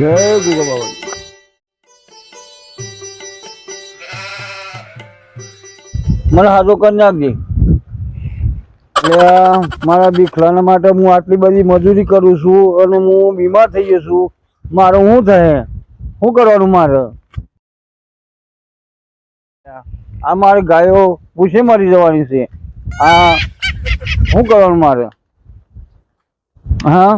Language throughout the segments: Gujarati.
જય ગુગા બાબા મને હાથો કરી નાખજે. મારા દીકરાના માટે હું આટલી બધી મજૂરી કરું છું અને હું બીમાર થઈ જઉં છું. મારે શું થાય? શું કરવાનું મારે? આ મારી ગાયો પૂછે મરી જવાની છે. આ શું કરવાનું મારે? હા?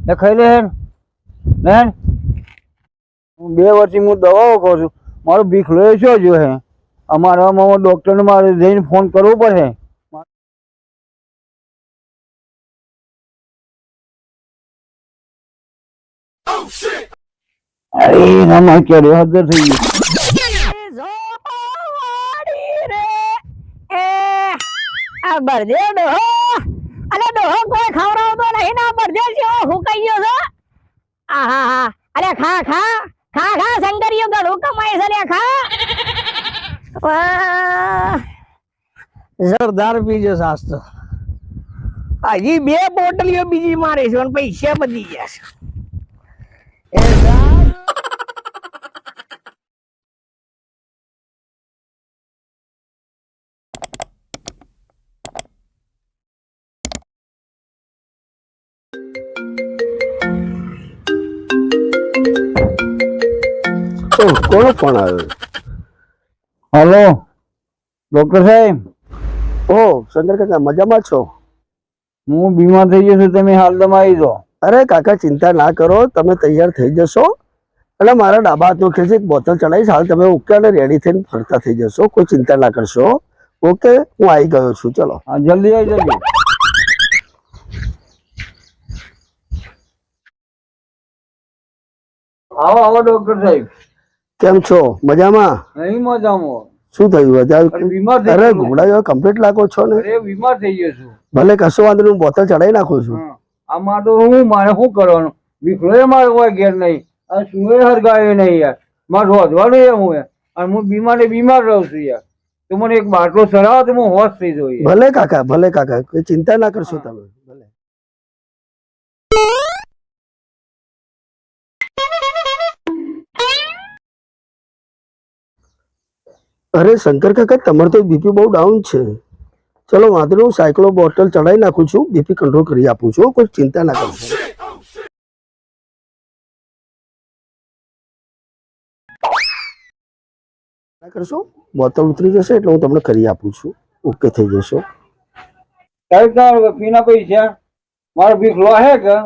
એ ખાઈ લે હું બે વર્ષથી હું દવાઓ કરું છું. મારો બીખ લો છો જો હે? અમારા ડૉક્ટરને મારે જઈને ફોન કરવો પડશે અરે ના ક્યારે હાજર થઈ ગયું? ઝોપાવાળી આ બરદે ડોહો અલે ડોહો, કોઈ ખવડાવતો નહીં ના બરદે જેવો હુકાઈ ગયો છો. આહા હા અરે ખા ખા. ખા ખા શંકરીઓ ઘણું કમાય છે લે ખા. જોરદાર પીજો સાસ્તો હજી બે બોટલીઓ બીજી મારી છે પૈસા બધી ગયા છે. કોનો ફોન આવ્યો હલો ડોક્ટર સાહેબ? ઓ શંકર કાકા મજામાં છો? હું બીમાર થઈ ગયો છું તમે હાલ તમે આવી દો. અરે કાકા ચિંતા ના કરો તમે તૈયાર થઈ જશો. એટલે મારા ડાબા હાથનો ખેલ એક બોટલ ચડાવીશ હાલ તમે ઓકે અને રેડી થઈને ફરતા થઈ જશો. કોઈ ચિંતા ના કરશો. ઓકે હું આવી ગયો છું ચલો. હા જલ્દી આવી જજો આવો આવો ડૉક્ટર સાહેબ. કેમ છો? મજામાં? નહીં મજામાં. શું થયું થઈ અરે ઘોડા છું. કમ્પ્લીટ લાગો છો ને? અરે બીમાર થઈ ગયો છું. ભલે કશો વાંધો નહીં હું બોટલ ચડાવી નાખું છું. આમાં તો હું મારે શું કરવાનું? વિખરો મારે કોઈ ઘેર નહીં. આ શું હરગાવે નહીં યાર. મારે રોધવાનું એમ હું યાર. અને હું બીમાર ને બીમાર રહું છું યાર. તો મને એક બાટલો ચડાવો તો હું હોશ થઈ જઉં ભલે કાકા ભલે કાકા ચિંતા ના કરશો તમે. અરે શંકર કાકા તમારે તો બીપી બહુ ડાઉન છે. ચલો વાંધો નહીં હું સાયકલો બોટલ ચડાવી નાખું છું બીપી કંટ્રોલ કરી આપું છું કોઈ ચિંતા ના કરશો. ના કરશો? બોટલ ઉતરી જશે એટલે હું તમને કરી આપું છું. ઓકે થઈ જશો સાહેબ પૈસા? મારો ભીખલો હે કે?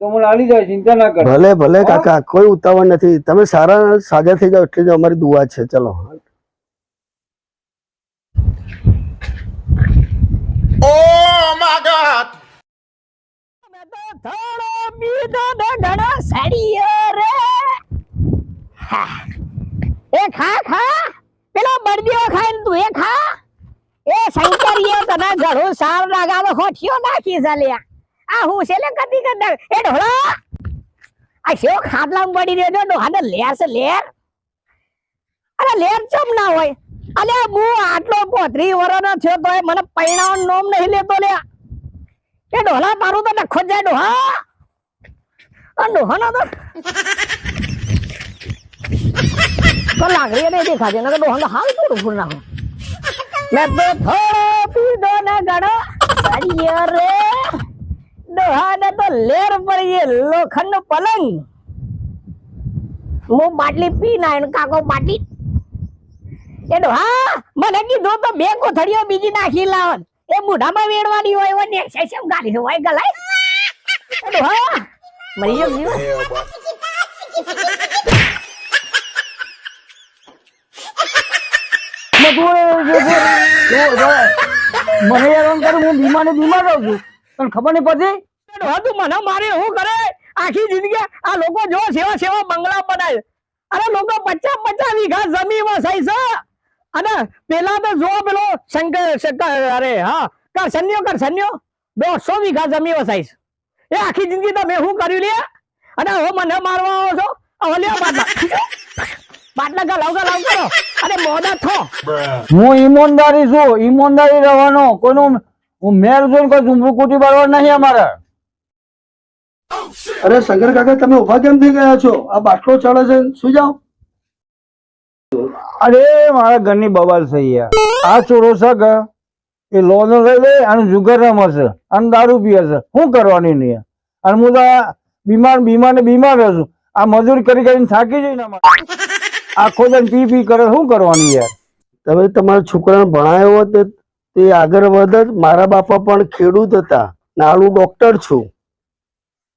તો મને આલી જાય ચિંતા ના કરે. ભલે ભલે કાકા કોઈ ઉતાવળ નથી. તમે સારા સાજા થઈ જાઓ એટલે જ અમારી દુઆ છે. ચલો મેં તો થોડો બીજો ને ઘણો રે એ ખા ખા. પેલો બરદીઓ ખાઈને તું એ ખા. એ શંકરીએ તને ઘણું સાર લાગાવો, હોઠિયો આ હું છે લે કદી કદી એ ઢોળો. આ શેવ ખાટલામાં પડી રહ્યો ડોહાને લેર છે, લેર. અરે લેર ચમ ના હોય? અલે હું આટલો પોત્રી વરોનો થયો તોય મને પૈણાવાનું નોમ નહીં લેતો લ્યા. એ ડોલા મારું તો નખો જાય ડોહા. આ ડોહાનો તો તો લાગણી નહીં દેખાતી તો ડોહા તો હાલ પૂરું પૂરું નાખો મેં તો થોડો પીધો ને ગણો. અરે ડોહા ને તો લેર પડી લોખંડ નો પલંગ. હું બાટલી પી ના કાકો બાટલી એ ડોહા, મને કીધું તો બે કોથળીઓ બીજી નાખી લાવન એ બુઢામાં વેડવાની હોય એવો ને સેસમ ગાલી છે હોય ગલાય એ ડોહા મરી ગયો જીવ. છે, એ હવે મને હેરાન કરે હું બીમાર બીમાર રહું છું. પણ ખબર નહીં પડતી? તું મને મારે શું કરે? આખી જિંદગી આ લોકો જો સેવા સેવા બંગલા બનાવે. અરે લોકો પચાસ પચાસ વીઘા જમીન વસાઈ છે. અને પેલા તો જો પેલો શંકર અરે હા કરસન્યો કરસન્યો દોઢસો વીઘા જમીન વસાઈશ. એ આખી જિંદગી તમે શું કર્યું લે? અને હવે મને મારવા આવો છો? હવે બાટલા. થો. હું ઈમાનદારી છું, ઈમાનદારી રહેવાનો. કોઈનું હું મેર છું કોઈ ઝુમરું અમારે. અરે શંકર કાકા, તમે ઊભા કેમ થઈ ગયા છો? આ બાટલો ચડે છે. સુઈ જાઓ. અરે, મારા ઘરની બબાલ થઈ યાર આ ચોરો છે એ લોન લઈ લે અને જુગાર રમશે અને દારૂ પીએ શું કરવાની નહીં. અને હું તો બીમાર બીમાર ને બીમાર છું. આ મજૂરી કરી કરીને થાકી જઈને આખો દિન પી પી કરે, શું કરવાની યાર? તમે તમારા છોકરાને ભણાયો હોત તે આગળ વધત મારા બાપા પણ ખેડૂત હતા ને હું ડોક્ટર છું.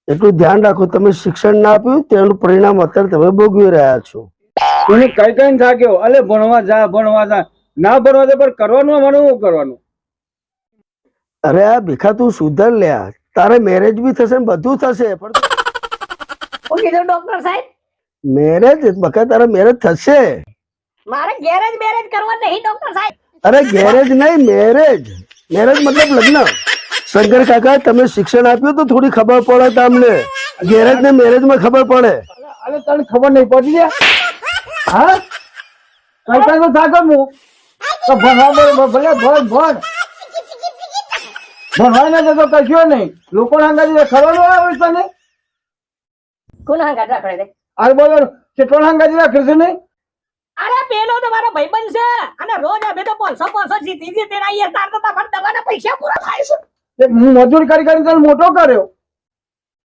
એટલું ધ્યાન રાખો, તમે શિક્ષણ ના આપ્યું તેનું પરિણામ અત્યારે તમે ભોગવી રહ્યા છો. એને કઈ કઈ થાક્યો? અલે ભણવા જા ભણવા જા. ના ભણવા દે પણ કરવાનું અમારે શું કરવાનું? અરે આ ભીખા તું સુધર લ્યા તારે મેરેજ બી થશે ને બધું થશે. પણ હું કીધું ડોક્ટર સાહેબ? મેરેજ બકા તારે મેરેજ થશે? મારે ગેરેજ મેરેજ કરવા નહીં ડોક્ટર સાહેબ. અરે ગેરેજ નહીં મેરેજ મેરેજ મતલબ લગ્ન. શંકર કાકા તમે શિક્ષણ આપ્યું તો થોડી ખબર પડે તમને. ગેરેજ ને મેરેજમાં ખબર પડે. અરે તને ખબર નહીં પડી જાય હા? કઈ કઈ તો થાકે હું તો ભણવા દે ભલે ભણ ભણ. ભણવા ના જતો કશું નહીં. લોકો ના અંગાજી ખબર ન આવે તને કોણ હાંગા રાખડે છે? અરે બોલો કેટલો અંગાજી રાખે છે નહીં? અરે પેલો તો મારો ભાઈબંધ છે. અને રોજ અમે તો પાંચસો પાંચસો જીતી જીતી આવીએ તાર તો તમારે દવાના પૈસા પૂરા થાય છે. તે હું મજૂરી કરી કરી તને મોટો કર્યો.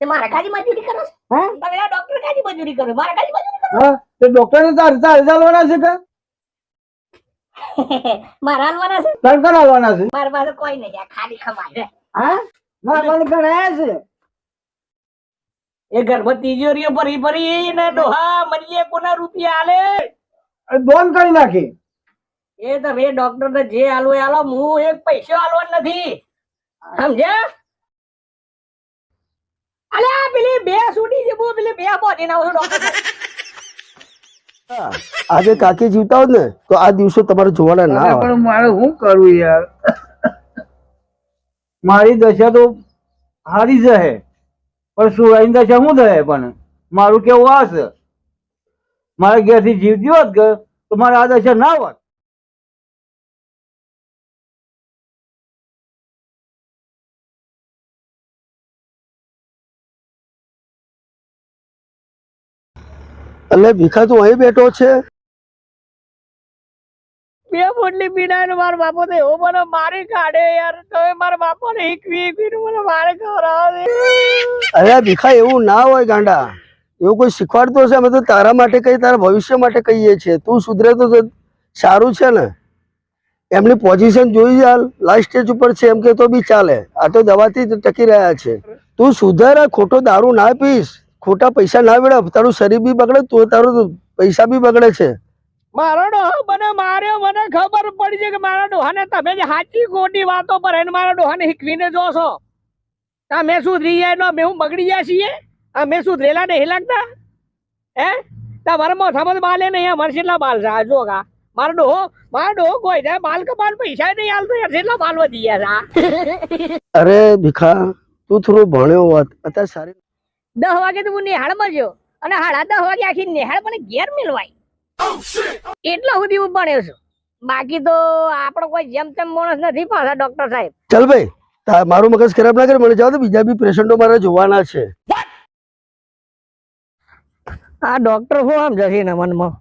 તે મારા કાજી મજૂરી કરો છો? હા? તમે આ ડોક્ટર કાજી મજૂરી કરો. મારા કાજી મજૂરી હા? તે ડોક્ટર ને તાર તાર ચાલવાના છે કે? મારા હાલવાના છે? તાર કરાવવાના છે? મારા પાસે કોઈ નહીં આ ખાલી ખમાય. હા? ના પણ ગણાયા છે. એ ઘરમાં તિજોરીઓ ભરી ભરી ને ડોહા મરીએ કોના રૂપિયા આલે? બોન દોન કરી નાખી. એ તમે ડોક્ટર ને જે આલો એ આલો હું એક પૈસો આલવાનો નથી. સમજ્યા? અલ્યા આ પેલી બે સુટી છે બહુ પેલી બે બોધી ના ડોક્ટર આજે કાકી જીવતા હોત ને તો આ દિવસો તમારે જોવાના ના આવે પણ મારે શું કરવું યાર? મારી દશા તો હારી જશે પણ સુરાઈની દશા શું થશે પણ? મારું કેવું આ છે? મારા ઘેરથી જીવતી હોત કે તો મારે આ દશા ના હોત? એટલે ભીખા તું અહીં બેઠો છે. બે ફૂટલી પીડાય મારા બાપો તો એવો મને મારી કાઢે યાર. તો મારા બાપો ને એકવી એકવી મને મારે ખવડાવે અરે ભીખા એવું ના હોય ગાંડા. એવું કોઈ શીખવાડતો હશે અમે તો તારા માટે કઈ તારા ભવિષ્ય માટે કહીએ છીએ. તું સુધરે તો સારું છે ને. એમની પોઝિશન જોઈ ચાલ લાસ્ટ સ્ટેજ ઉપર છે. એમ કે તો બી ચાલે. આ તો દવાથી ટકી રહ્યા છે. તું સુધર ખોટો દારૂ ના પીશ. ખોટા પૈસા ના વેડફ તારું શરીર બી બગડે તો તારું પૈસા બી બગડે છે. મારો ડોહો મને માર્યો મને ખબર પડી છે કે મારા ડોહાને તમે જે સાચી ખોટી વાતો પર એને મારા ડોહાને શીખવીને જો છો તમે સુધરી જાય નો મેં હું બગડી જાય છીએ? અમે સુધરેલા નહીં લાગતા હે? તમારા મોથામાં સમજ બાલે નહીં અમારે કેટલા બાલ છે આ જો કા મારો ડોહો મારો ડોહો કોઈ જાય બાલ કમાલ પૈસા નહીં હાલતો યાર કેટલા બાલ વધી ગયા અરે ભીખા તું થોડું ભણ્યો હોત અત્યારે સારી દસ વાગે તો હું નિહાળમાં ગયો. અને સાડા દસ વાગે આખી નિહાળ પણ ઘેર મિલવાય. એટલા સુધી હું ભણ્યો છું. બાકી તો આપણો કોઈ જેમ તેમ માણસ નથી પાછા ડોક્ટર સાહેબ. ચાલ ભાઈ મારું મગજ ખરાબ ના કરે મને જાવ તો બીજા બી પેશન્ટો મારે જોવાના છે. આ ડોક્ટર શું સમજશે ને મનમાં?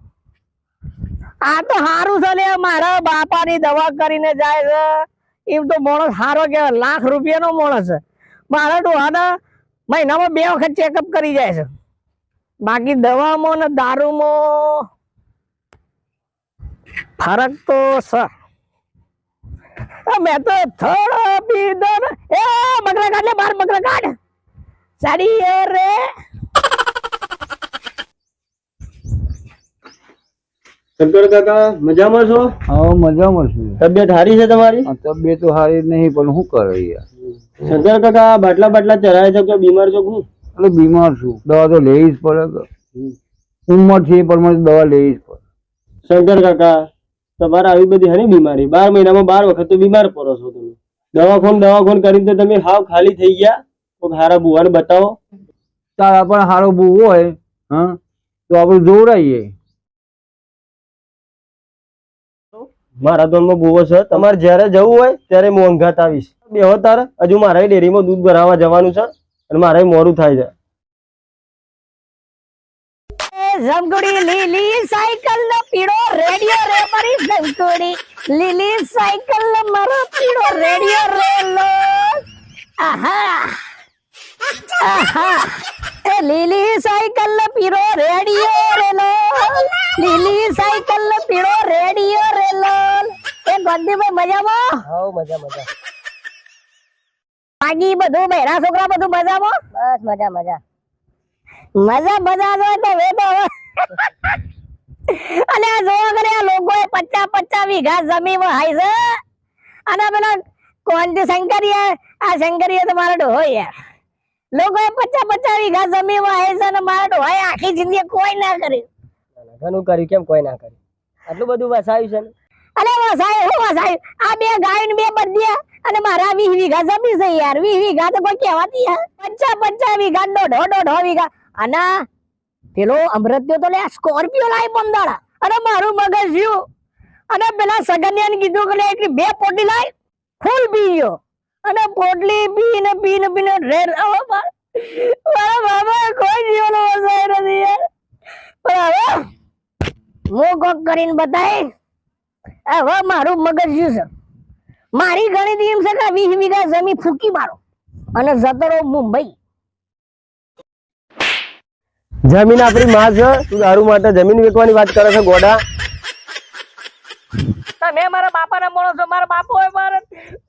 આ તો સારું છે લે મારા બાપાની દવા કરીને જાય છે. એમ તો માણસ સારો કેવાય લાખ રૂપિયાનો માણસ છે. મારા ડોહાના મહિનામાં બે વખત ચેકઅપ કરી જાય છે. બાકી દવામાં ને દારૂમાં ફરક તો સર મેં તો થોડો પીધો ને. એ બકરા કાઢ લે બાર બકરા કાઢ. સાડી એ રે. શંકર કાકા મજામાં છો? હા મજામાં છું. તબિયત સારી છે તમારી? તબિયત તો સારી નહીં પણ શું કરો યાર? શંકર કાકા બાટલા બાટલા ચરાય છો કે બીમાર છો હું એટલે બીમાર છું. દવા તો લેવી જ પડે ઉંમર છે એ પ્રમાણે દવા લેવી જ પડે. શંકર કાકા તમારે આવી બધી હરી બીમારી? બાર મહિનામાં બાર વખત તો બીમાર પડો છો તમે. દવાખોન દવાખોન કરીને તો તમે હાવ ખાલી થઈ ગયા. તો હારા બુવાને બતાવો. તારા પણ હારો બુ હોય હા? તો આપણે જોવડાવીએ મારા ધોનમાં બુવો છે. તમારે જ્યારે જવું હોય ત્યારે હું અંગાત આવીશ. બેહો તાર. હજુ મારે ડેરીમાં દૂધ ભરાવા જવાનું છે અને મારે મોડું થાય છે. એ લીલી સાયકલ નો પીળો રેડિયો રે મારી ઝંકુડી લીલી સાયકલ નો મારો પીળો રેડિયો રે લો. આહા. આહા. એ લીલી સાયકલ નો પીળો રેડિયો રે લો. લીલી સાયકલ નો પીળો રેડિયો રે લો. એ ગંદીભાઈ મજામાં? હવ મજા મજા. માગી બધું બહેરા છોકરા બધું મજામાં? બસ મજા મજા. મજા મજા જો તો વે તો. અને આ જોવા કરે આ લોકોએ પચાસ પચાસ વીઘા જમીન હાઈ છે. અને પેલા કોણ તે શંકરીયા આ શંકરીયા તો મારો ડોહો યાર. લોકોએ પચાસ પચાસ વીઘા જમીન હાઈ છે અને મારો ડોહો આખી જિંદગી કોઈ ના કર્યું ઘણું કર્યું કેમ કોઈ ના કર્યું? આટલું બધું વસાયું છે ને? અરે વસાય હું વસાય આ બે ગાય બે બદલ્યા અને મારા વીસ વીઘા જમી છે યાર, વીસ વીઘા તો કોઈ કહેવાતી યાર. પંચા પચાસ વીઘા, દોઢો દોઢો વીઘા. અને પેલો અમૃત્યો તો લે, સ્કોર્પિયો લાય પંદાળા અને મારું મગજ જ્યું અને પેલા સગનિયાને કીધું કે એટલી બે પોટલી લાવી ફૂલ પી ગયો અને પોટલી પીને પીને પીને રેર માર- બાબા કોઈ જીવનો વસાય નથી યાર. પણ હવે હું કોક કરીને બતાય હવે મારું મગજ જ્યું છે. મારી ગણિત એમ છે કે વીસ વીઘા જમીન ફૂકી મારો. અને જતો રહો મુંબઈ. જમીન આપણી માં છે. તું દારૂ માટે જમીન વેચવાની વાત કરે છે ગોડા. તમે મારા બાપાને મળો છો મારા બાપો હોય મારે.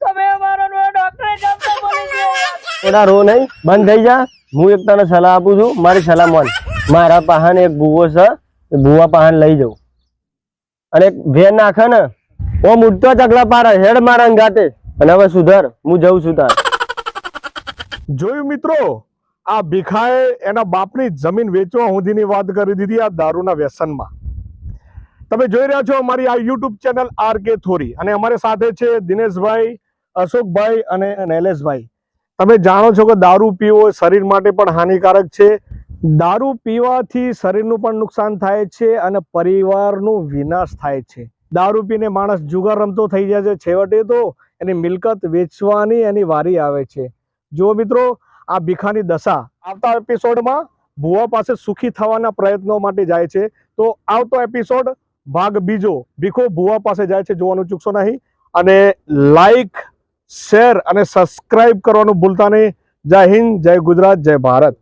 તમે મારો ડોક્ટરે જમતો બોલી ગયો ગોડા રો નહીં. બંધ થઈ જા. હું એક તને સલાહ આપું છું. મારી સલાહ માન. મારા પાહન એક ભૂવો છે. ભૂવા પાહન લઈ જાઉં અને એક વેન નાખે ને ઓ ઉઠતો ચકલા પાર હેડ મારા ગાતે અને હવે સુધર, હું જઉં છું તાર. જોયું મિત્રો, આ ભીખાએ એના બાપની જમીન વેચવા સુધીની વાત કરી દીધી આ દારૂના વ્યસનમાં. તમે જોઈ રહ્યા છો અમારી આ યુટ્યુબ ચેનલ આર કે થોરી. અને અમારી સાથે છે દિનેશભાઈ, અશોકભાઈ અને નૈલેશભાઈ. તમે જાણો છો કે દારૂ પીવો શરીર માટે પણ હાનિકારક છે. દારૂ પીવાથી શરીરનું પણ નુકસાન થાય છે અને પરિવારનું વિનાશ થાય છે. દારૂ પીને માણસ જુગાર રમતો થઈ જાય છે. છેવટે તો એની મિલકત વેચવાની એની વારી આવે છે. જો મિત્રો, આ ભીખાની દશા આવતા એપિસોડમાં ભુવા પાસે સુખી થવાના પ્રયત્નો માટે જાય છે. તો આવતો એપિસોડ ભાગ બીજો ભીખો ભુવા પાસે જાય છે જોવાનું ચૂકશો નહીં. અને લાઈક શેર અને સબસ્ક્રાઈબ કરવાનું ભૂલતા નહીં. જય હિન્દ, જય ગુજરાત, જય ભારત.